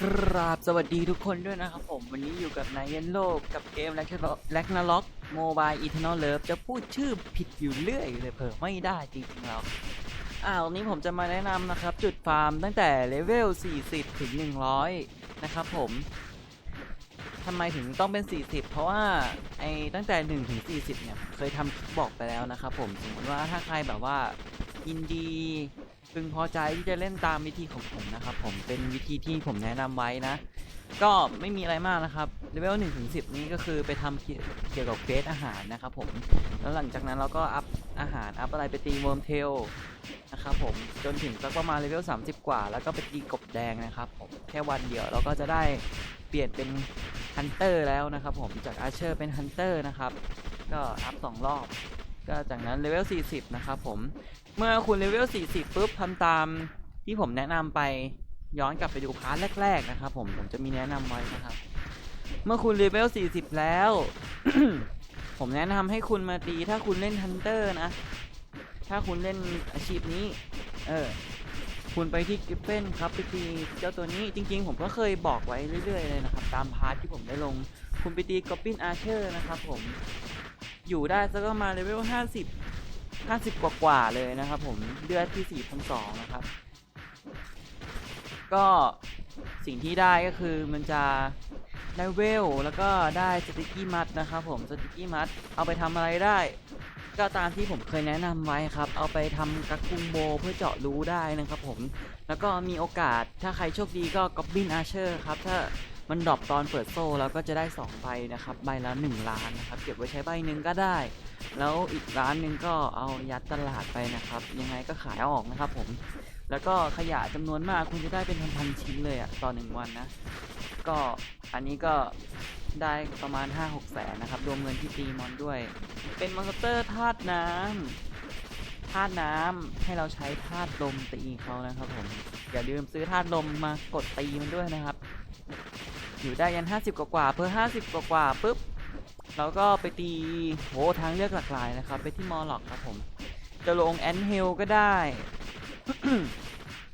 ครับ สวัสดีทุกคนด้วยนะครับผม วันนี้อยู่กับนายเยนโลกกับเกมแล็กนาล็อกโมบายอีเทนอลเลิฟจะพูดชื่อผิดอยู่เรื่อยเลยเผลอไม่ได้จริงๆแล้วอ่าวันนี้ผมจะมาแนะนำนะครับ จุดฟาร์มตั้งแต่เลเวล 40 ถึง 100 นะครับผมทำไมถึงต้องเป็น 40 เพราะว่าไอ้ตั้งแต่ 1 ถึง 40 เนี่ย เคยทำบอกไปแล้วนะครับผมสมมติว่าถ้าใครแบบว่ายินดี พึงพอใจที่จะเล่นตามวิธีของผมนะครับ ผมเป็นวิธีที่ผมแนะนำไว้นะ ก็ไม่มีอะไรมากนะครับเลเวล1ถึง10นี้ก็คือไปทำเกี่ยวเกี่ยวกับเควสอาหารนะครับผมแล้วหลังจากนั้นเราก็อัพอาหารอัพอะไรไปตีเวิร์มเทลนะครับผมจนถึงสักประมาณเลเวล30 กว่า แล้วก็ไปตีกบแดงนะครับผมแค่วันเดียวเราก็จะได้เปลี่ยนเป็นฮันเตอร์แล้วนะครับผมจากอาร์เชอร์เป็นฮันเตอร์นะครับก็อัพสองรอบ ก็จากนั้นเลเวล 40 นะครับผม เมื่อคุณเลเวล 40 ปุ๊บทำตามที่ผมแนะนำไปย้อนกลับไปดูพาร์ทแรก ๆ นะครับผม ผมจะมีแนะนำไว้นะครับ เมื่อคุณเลเวล 40 แล้ว ผมแนะนำให้คุณมาตีถ้าคุณเล่นฮันเตอร์นะ ถ้าคุณเล่นอาชีพนี้ เออ คุณไปที่กิฟเฟนครับไปตีเจ้าตัวนี้จริง ๆ ผมก็เคยบอกไว้เรื่อย ๆ เลยนะครับ ตามพาร์ทที่ผมได้ลง คุณไปตีกอบบินอาร์เชอร์นะครับผม อยู่ได้สักประมาณเลเวล50 50 กว่ากว่าๆเลยนะครับผมเลือดที่4,200นะครับ ก็สิ่งที่ได้ก็คือมันจะได้เวลแล้วก็ได้สติกกี้มัดนะครับผมสติกกี้มัดเอาไปทำอะไรได้ ก็ตามที่ผมเคยแนะนำไว้ครับ เอาไปทำกักกุมโบเพื่อเจาะรู้ได้นะครับผมแล้วก็มีโอกาสถ้าใครโชคดีก็กอบบินอาเชอร์ครับถ้า มันดรอปตอนเปิดโซ่แล้วก็จะได้ 2 ใบนะครับ ใบละ 1 ล้านนะครับ เก็บไว้ใช้ใบหนึ่งก็ได้ แล้วอีกร้านหนึ่งก็เอายัดตลาดไปนะครับ ยังไงก็ขายออกนะครับผม แล้วก็ขยะจำนวนมากคุณจะได้เป็นพันๆชิ้นเลยอะต่อหนึ่งวันนะ ก็อันนี้ก็ได้ประมาณ 5-6แสนนะครับ รวมเงินที่ตีมอนด้วย เป็นมอนสเตอร์ธาตุน้ำธาตุน้ำให้เราใช้ธาตุลมตีเขานะครับผม อย่าลืมซื้อธาตุลมมากดตีมันด้วยนะครับ อยู่ได้ยัน 50 กว่าๆเพื่อ50 กว่าๆปุ๊บเราก็ไปตีโหทางเลือกหลากหลายนะครับ ไปที่มอลล็อกครับผม จะลงแอนเฮลก็ได้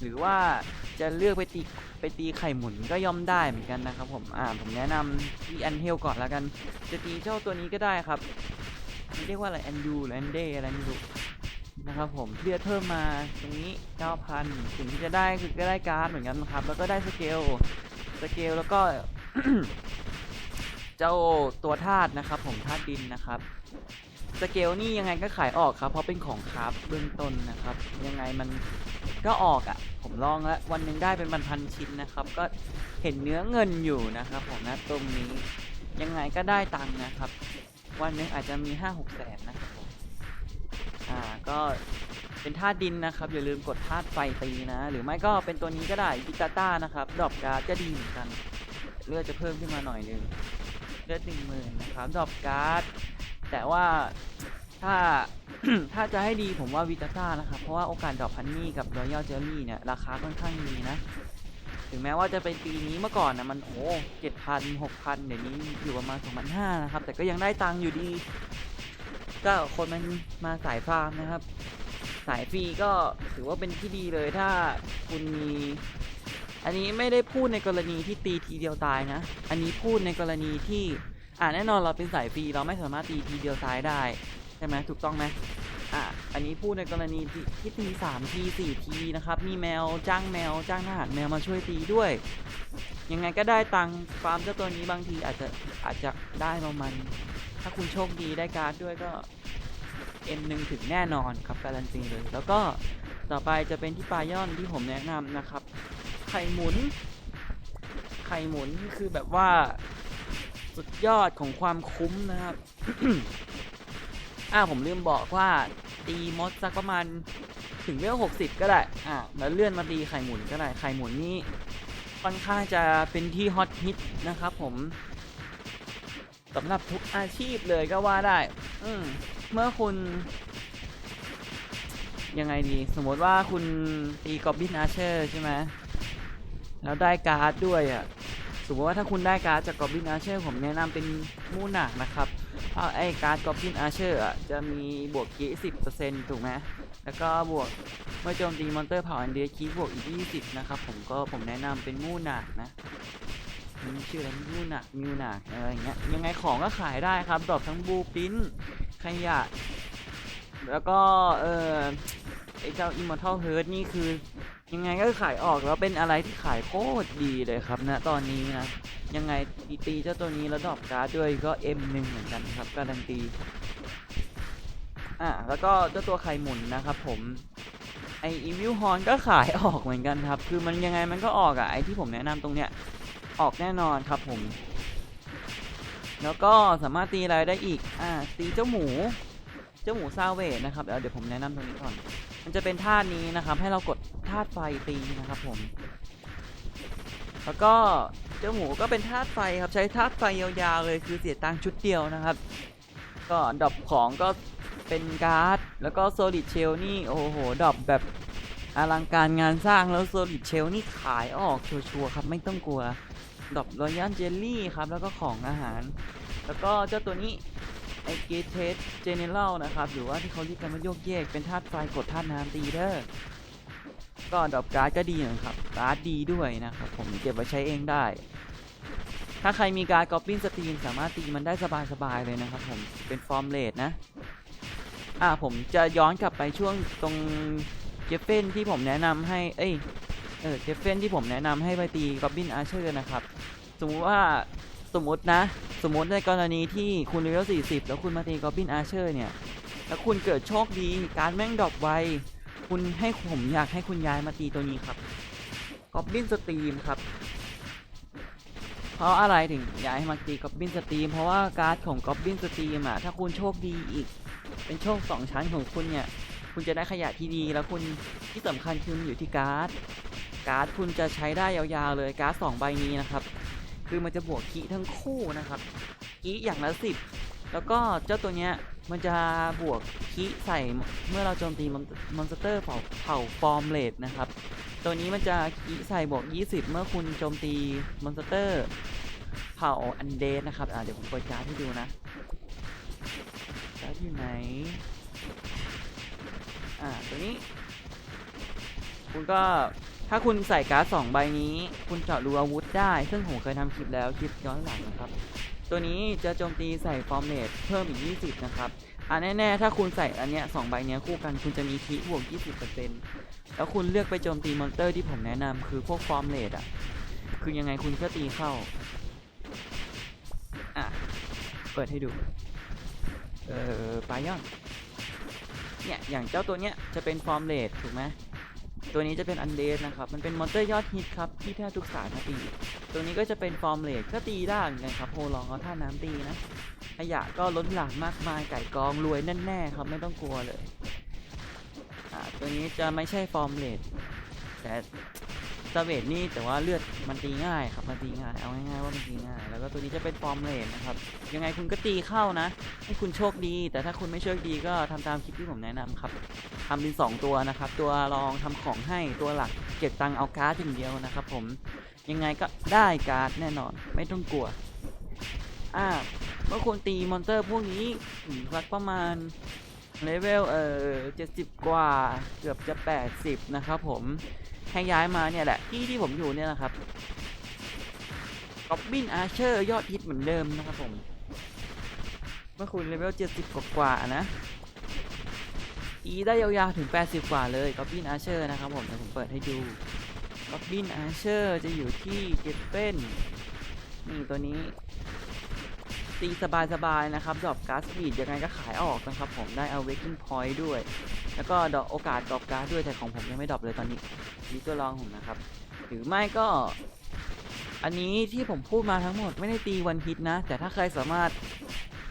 หรือว่าจะเลือกไปตีไปตีไข่หมุนก็ย่อมได้เหมือนกันนะครับผม อ่า ผมแนะนำที่แอนเฮลก่อนแล้วกัน จะตีเจ้าตัวนี้ก็ได้ครับเรียกว่าอะไรแอนดูหรือแอนเดอะไรไม่รู้นะครับผมเลือดเพิ่มมาตรงนี้ 9,000 สิ่งที่จะได้คือก็ได้การ์ดเหมือนกันครับ แล้วก็ได้สเกล สเกลแล้วก็ เจ้าตัวธาตุนะครับ ผมธาตุดินนะครับสเกลนี่ยังไงก็ขายออกครับ เพราะเป็นของคราฟเบื้องต้นนะครับ ยังไงมันก็ออกอะ่ะ ผมลองแล้ววันหนึ่งได้เป็นพันๆชิ้นนะครับ ก็เห็นเนื้อเงินอยู่นะครับผมนะตรงนี้ ยังไงก็ได้ตังค์นะครับ วันหนึงอาจจะมีห้าหกแสนนะครับอ่าก็ เป็นธาตุดินนะครับ อย่าลืมกดธาตุไฟตีนะ หรือไม่ก็เป็นตัวนี้ก็ได้บิตาต้านะครับดรอปการ์ดก็ดีเหมือนกัน เลือดจะเพิ่มขึ้นมาหน่อยนึงเลือดหนึ่งหมื่นนะครับดรอปการ์ดแต่ว่าถ้าถ้าจะให้ดีผมว่าวิตาต้านะครับ เพราะว่าโอกาสดรอปพันนี่กับรอยัลเจลลี่เนี่ย ราคาค่อนข้างดีนะ ถึงแม้ว่าจะเป็นปีนี้เมื่อก่อนนะมันโอ้เจ็ดพันหกพันเดี๋ยวนี้อยู่ประมาณสองพันห้านะครับ แต่ก็ยังได้ตังค์อยู่ดี ก็คนมันมาสายฟาร์มนะครับ สายฟรีก็ถือว่าเป็นที่ดีเลยถ้าคุณมี อันนี้ไม่ได้พูดในกรณีที่ตีทีเดียวตายนะ อันนี้พูดในกรณีที่อ่าแน่นอนเราเป็นสายฟรีเราไม่สามารถตีทีเดียวตายได้ใช่ไหมถูกต้องไหมอะอันนี้พูดในกรณีที่ที่ตีสามทีสี่ทีนะครับ มีแมวจ้างแมวจ้างทหารแมวมาช่วยตีด้วย ยังไงก็ได้ตังค์ฟาร์มเจ้าตัวนี้บางทีอาจจะอาจจะได้ประมาณถ้าคุณโชคดีได้การ์ดด้วยก็ เอ็นหนึ่งถึงแน่นอนครับการันตีเลย แล้วก็ต่อไปจะเป็นที่ปลาย่อนที่ผมแนะนำนะครับ ไข่หมุน ไข่หมุนคือแบบว่าสุดยอดของความคุ้มนะครับ อ่าผมลืมบอกว่าตีมดสักประมาณถึงเวลหกสิบก็ได้ อ่าแล้วเลื่อนมาตีไข่หมุนก็ได้ ไข่หมุนนี่ค่อนข้างจะเป็นที่ฮอตฮิตนะครับผม สำหรับทุกอาชีพเลยก็ว่าได้ อืมเมื่อคุณ ยังไงดี สมมติว่าคุณตีกอบบินอาเชอร์ใช่ไหมแล้วได้การ์ดด้วยอะสมมติว่าถ้าคุณได้การ์ดจากกอบบินอาเชอร์ผมแนะนำเป็นมูหนักนะครับเพราะไอ้การ์ดกอบบินอาเชอร์อะจะมีบวกกี้สิบเปอร์เซ็นต์ถูกไหมแล้วก็บวกเมื่อโจมตีมอนเตอร์เผ่าอันเดียคีบวกอีก20นะครับผมก็ผมแนะนำเป็นมูหนักนะ มันชื่ออะไรมู่หนักมิวหนักอะไรอย่างเงี้ยยังไงของก็ขายได้ครับดรอปทั้งบูปินขยะ แล้วก็เออไอเจ้า Immortal Heart นี่คือ ยังไงก็ขายออกแล้วเป็นอะไรที่ขายโคตรดีเลยครับนะตอนนี้นะยังไงตีตีเจ้าตัวนี้แล้วดรอปการ์ดด้วยก็ M1 เหมือนกันครับการันตีอะแล้วก็เจ้าตัวไข่หมุนนะครับผมไออีวิลฮอนก็ขายออกเหมือนกันครับ คือมันยังไงมันก็ออกอะไอที่ผมแนะนำตรงเนี้ย ออกแน่นอนครับผม แล้วก็สามารถตีอะไรได้อีก อ่า ตีเจ้าหมู เจ้าหมูซาเวทนะครับ เดี๋ยวเดี๋ยวผมแนะนำตรงนี้ก่อน มันจะเป็นธานี้นะครับ ให้เรากดธาตุไฟตีนะครับผม แล้วก็เจ้าหมูก็เป็นธาตุไฟครับใช้ธาตุไฟยาวๆเลยคือเสียตังค์ชุดเดียวนะครับ ก็ดรอปของก็เป็นการ์ด แล้วก็โซลิดเชลนี่โอ้โหดรอปแบบอลังการงานสร้างแล้วโซลิดเชลนี่ขายออกชัวร์ๆครับไม่ต้องกลัว ดรอปรอยัลเจลลี่ครับ แล้วก็ของอาหาร แล้วก็เจ้าตัวนี้ไอเกตเทสเจเนเรลนะครับ หรือว่าที่เขาเรียกกันว่าโยกเยกเป็นธาตุไฟกดธาตุน้ำตีเด้อก็ดรอปการ์ดก็ดีนะครับการ์ดดีด้วยนะครับ ผมเก็บไว้ใช้เองได้ ถ้าใครมีการกอบบินสตรีมสามารถตีมันได้สบายๆเลยนะครับผมเป็นฟอร์มเลดนะอ่าผมจะย้อนกลับไปช่วงตรงเจฟเฟนที่ผมแนะนำให้ เอ้ย เออเจฟเฟนที่ผมแนะนำให้ไปตีกอบบินอาเชอร์นะครับ สมมุติว่าสมมตินะ สมมติในกรณีที่คุณเลเวล40 แล้วคุณมาตีกอบบินอาเชอร์เนี่ย แล้วคุณเกิดโชคดีการแม่งดรอปไวคุณให้ผมอยากให้คุณย้ายมาตีตัวนี้ครับกอบบินสตรีมครับ เพราะอะไรถึงย้ายให้มาตีกอบบินสตรีม เพราะว่าการ์ดของกอบบินสตรีมอะถ้าคุณโชคดีอีก เป็นโชคสองชั้นของคุณเนี่ย คุณจะได้ขยะที่ดีแล้วคุณที่สำคัญคืออยู่ที่การ์ด การ์ดคุณจะใช้ได้ยาวๆเลยการ์ดสองใบนี้นะครับ คือมันจะบวกคีทั้งคู่นะครับคีอย่างละสิบแล้วก็เจ้าตัวเนี้ยมันจะบวกคีใส่เมื่อเราโจมตีมอนสเตอร์เผ่าเผ่าฟอร์มเลดนะครับ ตัวนี้มันจะคีใส่บวก 20 เมื่อคุณโจมตีมอนสเตอร์เผ่าอันเดสนะครับอ่าเดี๋ยวผมเปิดการ์ดให้ดูนะการ์ดอยู่ไหนอ่าตัวนี้คุณก็ ถ้าคุณใส่การ์ดสองใบนี้ คุณเจาะรูอาวุธได้ ซึ่งผมเคยทำคลิปแล้วคลิปย้อนหลังนะครับ ตัวนี้จะโจมตีใส่ฟอร์มเลดเพิ่มอีก 20 นะครับอ่าแน่ๆถ้าคุณใส่อันเนี้ยสองใบเนี้ยคู่กันคุณจะมีคีบวก 20%แล้วคุณเลือกไปโจมตีมอนเตอร์ที่ผมแนะนำคือพวกฟอร์มเลดอะ คือยังไงคุณก็ตีเข้า อะ เปิดให้ดู เออปลายอนเนี่ยอย่างเจ้าตัวเนี้ยจะเป็นฟอร์มเลดถูกไหม ตัวนี้จะเป็นอันเดสนะครับ มันเป็นมอนเตอร์ยอดฮิตครับ ที่แทบทุกสายนะตี ตัวนี้ก็จะเป็นฟอร์มเลดก็ตีได้เหมือนกันครับโฮลองเอาท่าน้ำตีนะ ขยะก็ล้นหลามมากมายไก่กองรวยแน่ๆครับไม่ต้องกลัวเลย อ่า ตัวนี้จะไม่ใช่ฟอร์มเลดแต่ สเวทนี่แต่ว่าเลือดมันตีง่ายครับมันตีง่ายเอาง่ายๆว่ามันตีง่ายแล้วก็ตัวนี้จะเป็นฟอร์มเลดนะครับยังไงคุณก็ตีเข้านะ ให้คุณโชคดี แต่ถ้าคุณไม่โชคดีก็ทำตามคลิปที่ผมแนะนำครับทำเป็นสองตัวนะครับ ตัวรองทำของให้ตัวหลักเก็บตังเอาการ์ดอย่างเดียวนะครับ ผมยังไงก็ได้การ์ดแน่นอนไม่ต้องกลัวอ่าเมื่อคุณตีมอนเตอร์พวกนี้ถึงสักประมาณเลเวลเอ่อ70กว่าเกือบจะ80นะครับผม ให้ย้ายมาเนี่ยแหละที่ที่ผมอยู่เนี่ยนะครับกอบบินอาร์เชอร์ยอดฮิตเหมือนเดิมนะครับผม เมื่อคุณเลเวล70 กว่ากว่าๆนะอีได้ยาวๆถึง 80 กว่าเลยกอบบินอาร์เชอร์นะครับผมเดี๋ยวผมเปิดให้ดูกอบบินอาร์เชอร์จะอยู่ที่เก็บเป็นนี่ตัวนี้ ตีสบายๆนะครับดรอปการ์ดสปีดยังไงก็ขายออกนะครับผมได้เอาเวกิ้งพอยต์ด้วย แล้วก็ดรอปโอกาสดรอปการ์ดด้วยแต่ของผมยังไม่ดรอปเลยตอนนี้นี่ตัวรองผมนะครับ หรือไม่ก็ อันนี้ที่ผมพูดมาทั้งหมดไม่ได้ตีวันฮิตนะ แต่ถ้าใครสามารถ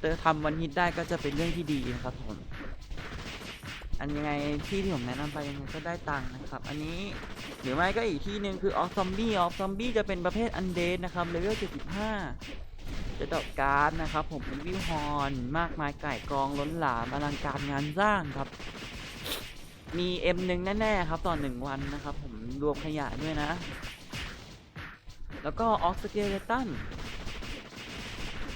เตอทำวันฮิตได้ก็จะเป็นเรื่องที่ดีนะครับผมอันยังไงที่ที่ผมแนะนำไปยังไงก็ได้ตังค์นะครับ อันนี้หรือไม่ก็อีกที่หนึ่งคือออฟซอมบี้ออฟซอมบี้จะเป็นประเภทอันเดนนะครับเลเวล75 จะดอกการ์ดนะครับผมเป็นวิวฮอนมากมายไก่กองล้นหลามอลังการงานสร้างครับ มี M หนึ่งแน่ ๆ ครับ ต่อหนึ่งวันนะครับ ผมรวมขยะด้วยนะ แล้วก็ออกสเกเลตัน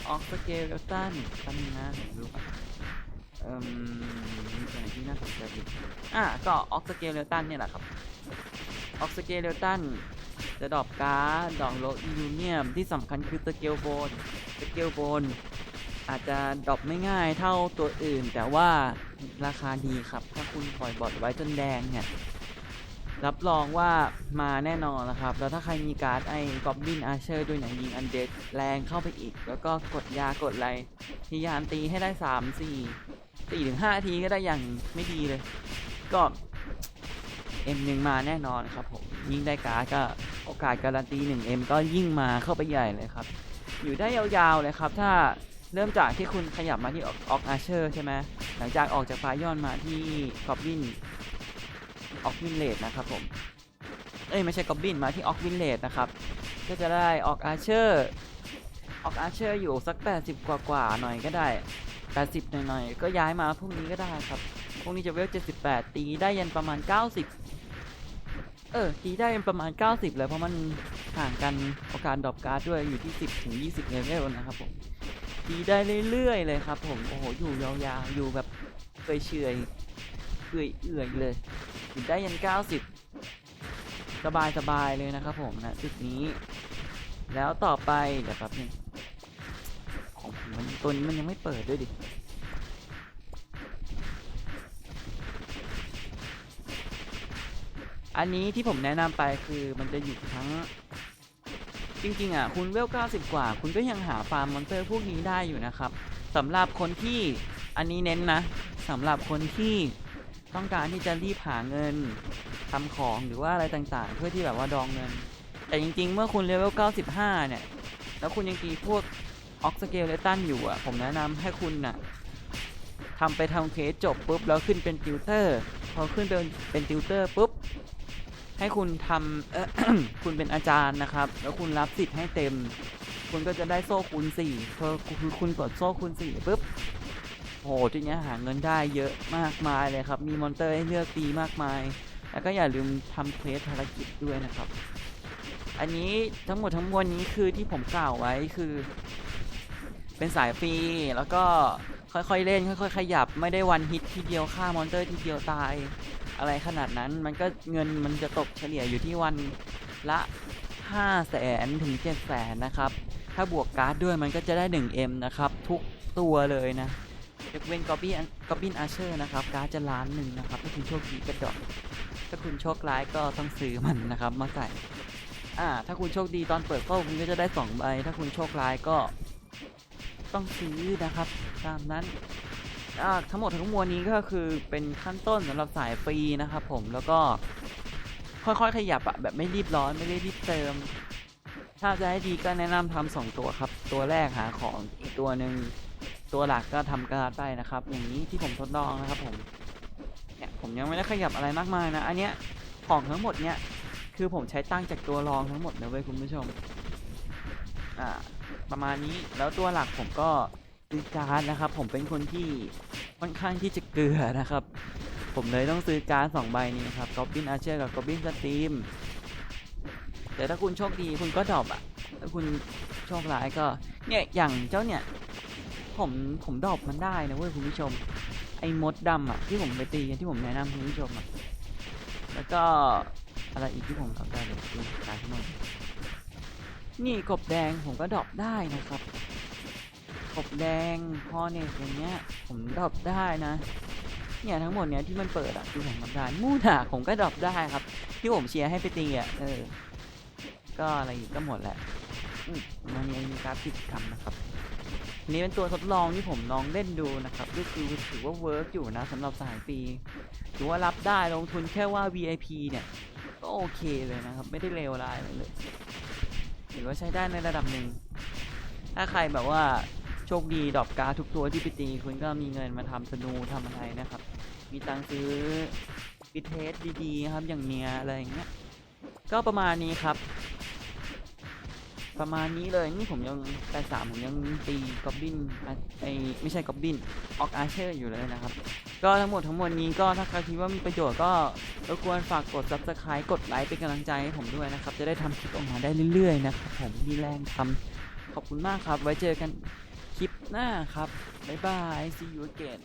ออกสเกเลตันตั้งนะผมดูก่อนเอเอ่มมีตัวไหนที่น่าสนใจอีกอะก็ออกสเกเลตันเนี่ยแหละครับออกสเกเลตันจะดอปการ์ดดอกโลยูเนียมที่สำคัญคือสเกลโบน สเกลโบนอาจจะดรอปไม่ง่ายเท่าตัวอื่น แต่ว่าราคาดีครับ ถ้าคุณปล่อยบอทไว้จนแดงเนี่ย รับรองว่ามาแน่นอนนะครับ แล้วถ้าใครมีการ์ดไอ้กอบบินอาเชอร์ด้วยเนี่ยยิงอันเดดแรงเข้าไปอีก แล้วก็กดยากดอะไรพยายามตีให้ได้ 3 4 4ถึง5ทีก็ได้อย่างไม่ดีเลย ก็เอ็มหนึ่งมาแน่นอนครับผมยิ่งได้การ์ดก็โอกาสการันตี 1M ก็ยิ่งมาเข้าไปใหญ่เลยครับ อยู่ได้ยาวๆเลยครับ ถ้าเริ่มจากที่คุณขยับมาที่ออกอาเชอร์ใช่ไหมหลังจากออกจากฟายอนมาที่กอบบินออกวินเลดนะครับผม เอ้ยไม่ใช่กอบบินมาที่ออกวินเลดนะครับ ก็จะได้ออกอาเชอร์ออกอาเชอร์อยู่สัก 80 กว่ากว่าหน่อยก็ได้ 80 หน่อยๆ ก็ย้ายมาพวกนี้ก็ได้ครับพวกนี้จะเวล 78 ตีได้ยันประมาณ 90 เออตีได้ประมาณ 90 เลยเพราะมันห่างกันโอกาสดรอปการ์ดด้วยอยู่ที่ 10 ถึง 20เลเวลนะครับผมตีได้เรื่อยๆเลยครับผมโอ้โหอยู่ยาวๆอยู่แบบเฉยเฉยๆเอื่อยๆเลยถึงได้ยัน 90สบายสบายๆเลยนะครับผมนะจุดนี้ แล้วต่อไปเดี๋ยวแป๊บนึงของผมมันตัวนี้มันยังไม่เปิดด้วยดิ อันนี้ที่ผมแนะนำไปคือมันจะอยู่ทั้ง จริงๆอะคุณเวล 90 กว่า คุณก็ยังหาฟาร์มมอนสเตอร์พวกนี้ได้อยู่นะครับสำหรับคนที่อันนี้เน้นนะสำหรับคนที่ต้องการที่จะรีบหาเงินทำของหรือว่าอะไรต่างๆ เพื่อที่แบบว่าดองเงิน แต่จริงๆ เมื่อคุณเลเวล 95 เนี่ย แล้วคุณยังตีพวกออกสเกลเลตันอยู่อะ ผมแนะนำให้คุณน่ะทำไปทำเคสจบปุ๊บ แล้วขึ้นเป็นติวเตอร์ พอขึ้นเป็นเป็นติวเตอร์ปุ๊บ ให้คุณทำเอ่อคุณเป็นอาจารย์นะครับ แล้วคุณรับสิทธิ์ให้เต็ม คุณก็จะได้โซ่คูณ4พอคือคุณกดโซ่คูณ4ปุ๊บโอ้โหทีเนี้ยหาเงินได้เยอะมากมายเลยครับ มีมอนเตอร์ให้เลือกตีมากมาย แล้วก็อย่าลืมทำเควสภารกิจด้วยนะครับ อันนี้ทั้งหมดทั้งมวลนี้คือที่ผมกล่าวไว้คือ เป็นสายฟรี แล้วก็ค่อยๆเล่น ค่อยๆ ขยับ ไม่ได้วันฮิตทีเดียวฆ่ามอนเตอร์ทีเดียวตาย อะไรขนาดนั้นมันก็เงินมันจะตกเฉลี่ยอยู่ที่วันละ5แสนถึง7แสนนะครับ ถ้าบวกการ์ดด้วยมันก็จะได้ 1M นะครับ ทุกตัวเลยนะยกเว้นกอบบี้กอบบินอาเชอร์นะครับ การ์ดจะล้านหนึ่งนะครับ ถ้าคุณโชคดีก็ดอก ถ้าคุณโชคร้ายก็ต้องซื้อมันนะครับ มาใส่อ่าถ้าคุณโชคดีตอนเปิดโซ่คุณก็จะได้สองใบถ้าคุณโชคร้ายก็ต้องซื้อนะครับ ตามนั้น ทั้งหมดทั้งมวลนี้ก็คือเป็นขั้นต้นสำหรับสายฟรีนะครับผมแล้วก็ค่อยๆขยับอะแบบไม่รีบร้อนไม่ได้รีบเติม ถ้าจะให้ดีก็แนะนำทำสองตัวครับ ตัวแรกหาของอีกตัวหนึ่งตัวหลักก็ทำการ์ดไปนะครับ อย่างนี้ที่ผมทดลองนะครับผมเนี่ยผมยังไม่ได้ขยับอะไรมากมายนะ อันเนี้ยของทั้งหมดเนี่ยคือผมใช้ตั้งจากตัวรองทั้งหมดนะเว้ยคุณผู้ชมอ่าประมาณนี้แล้วตัวหลักผมก็ซื้อการ์ดนะครับ ผมเป็นคนที่ ค่อนข้างที่จะเกลือนะครับ ผมเลยต้องซื้อการ์ดสองใบนี้นะครับกอบบินอาเชอร์กับกอบบินสตรีมแต่ถ้าคุณโชคดีคุณก็ดรอปอะถ้าคุณโชคร้ายก็เนี่ยอย่างเจ้าเนี่ยผมผมดรอปมันได้นะเว้ยคุณผู้ชม ไอ้มดดำอะที่ผมไปตีกันที่ผมแนะนำคุณผู้ชมอะแล้วก็อะไรอีกที่ผมดรอปได้เลยดูการทั้งหมดนี่กบแดงผมก็ดรอปได้นะครับ กบแดงพอเนี่ยอย่างเงี้ย ผมดรอปได้นะ เนี่ยทั้งหมดเนี้ยที่มันเปิดอะที่ผมทำได้มูดาผมก็ดรอปได้ครับ ที่ผมเชียร์ให้ไปตีอะเออ ก็อะไรอีกก็หมดแหละมันมีมีการาฟิกทำนะครับนี้เป็นตัวทดลองที่ผมลองเล่นดูนะครับก็คือถือว่าเวิร์กอยู่นะสำหรับสายฟรีถือว่ารับได้ลงทุนแค่ว่า VIP เนี่ย ก็โอเคเลยนะครับ ไม่ได้เลวร้ายเลยถือว่าใช้ได้ในระดับหนึ่งถ้าใครแบบว่า โชคดีดอปกาทุกตัวที่ไปตีคุณก็มีเงินมาทำสนูทำอะไรนะครับ มีตังค์ซื้อบิเทสดีๆครับอย่างเนี้ยอะไรอย่างเงี้ยก็ประมาณนี้ครับ ประมาณนี้เลยนี่ผมยังแต่สามผมยังตีกอบบินไอไม่ใช่กอบบินออกอาเชอร์อยู่เลยนะครับ ก็ทั้งหมดทั้งมวลนี้ก็ถ้าใครคิดว่ามีประโยชน์ก็รบกวนฝากกด subscribe กดไลค์เป็นกำลังใจให้ผมด้วยนะครับ จะได้ทำคลิปออกมาได้เรื่อยๆนะครับผมมีแรงทำขอบคุณมากครับ ไว้เจอกัน คลิปหน้าครับ บ๊ายบาย see you again